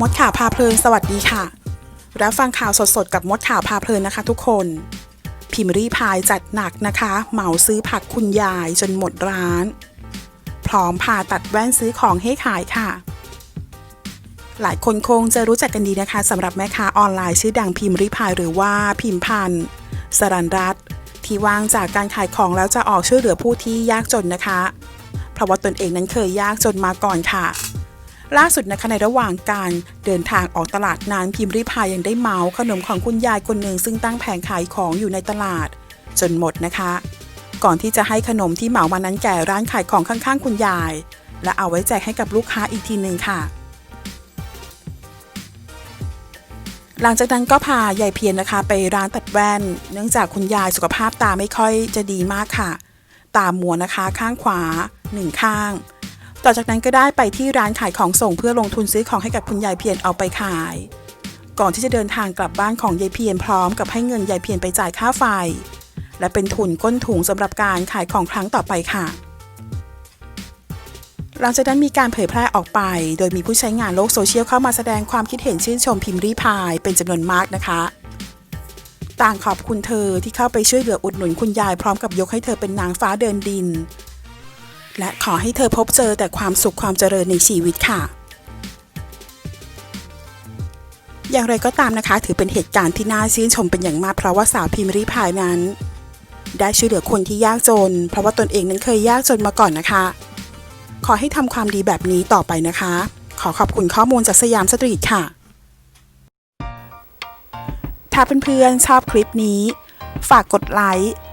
มดข่าวพาเพลินสวัสดีค่ะ รับฟังข่าวสดๆ กับมดข่าวพาเพลินนะคะทุกคน พิมรีพายจัดหนักนะคะ เหมาซื้อผักคุณยายจนหมดร้าน พร้อมพาตัดแว่นซื้อของให้ขายค่ะ หลายคนคงจะรู้จักกันดีนะคะสำหรับแม่ค้าออนไลน์ชื่อดังพิมพ์ริพายหรือว่าพิมพันธ์สรันรัตที่ว่างจากการขายของแล้วจะออกช่วยเหลือผู้ที่ยากจนนะคะ เพราะว่าตนเองนั้นเคยยากจนมาก่อนค่ะ ล่าสุดนะคะในระหว่างการเดินทางออกตลาดนั้นพิมพ์ริพายยังได้เมาขนมของคุณยายคนหนึ่งซึ่งตั้งแผงขายของอยู่ในตลาด จนหมดนะคะ ก่อนที่จะให้ขนมที่เหมามานั้นแก่ร้านขายของข้างๆ คุณยาย และเอาไว้แจกให้กับลูกค้าอีกทีหนึ่งค่ะ หลังจากนั้นก็พายายเพียรนะคะ ไปร้านตัดแว่น เนื่องจากคุณยายสุขภาพตาไม่ค่อยจะดีมากค่ะ ตามัวนะคะข้างขวาหนึ่งข้าง ต่อจากนั้นก็ได้ไปที่ร้านขายของส่งเพื่อลงทุนซื้อของให้กับคุณยายเพียรเอาไปขาย ก่อนที่จะเดินทางกลับบ้านของยายเพียรพร้อมกับให้เงินยายเพียรไปจ่ายค่าไฟ และเป็นทุนก้นถุงสำหรับการขายของครั้งต่อไปค่ะ หลังจากนั้นมีการเผยแพร่ออกไป โดยมีผู้ใช้งานโลกโซเชียลเข้ามาแสดงความคิดเห็นชื่นชมพิมพ์รีพายเป็นจำนวนมากนะคะต่างขอบคุณเธอที่เข้าไปช่วยเหลืออุดหนุนคุณยายพร้อมกับยกให้เธอเป็นนางฟ้าเดินดิน และขอให้เธอพบเจอแต่ความสุขความเจริญในชีวิตค่ะ อย่างไรก็ตามนะคะ ถือเป็นเหตุการณ์ที่น่าชื่นชมเป็นอย่างมากเพราะว่าสาวพิมรีพายนั้น ได้ช่วยเหลือคนที่ยากจน เพราะว่าตนเองนั้นเคยยากจนมาก่อนนะคะ ขอให้ทำความดีแบบนี้ต่อไปนะคะ ขอขอบคุณข้อมูลจากสยามสตรีทค่ะ ถ้าเพื่อนๆชอบคลิปนี้ ฝากกดไลค์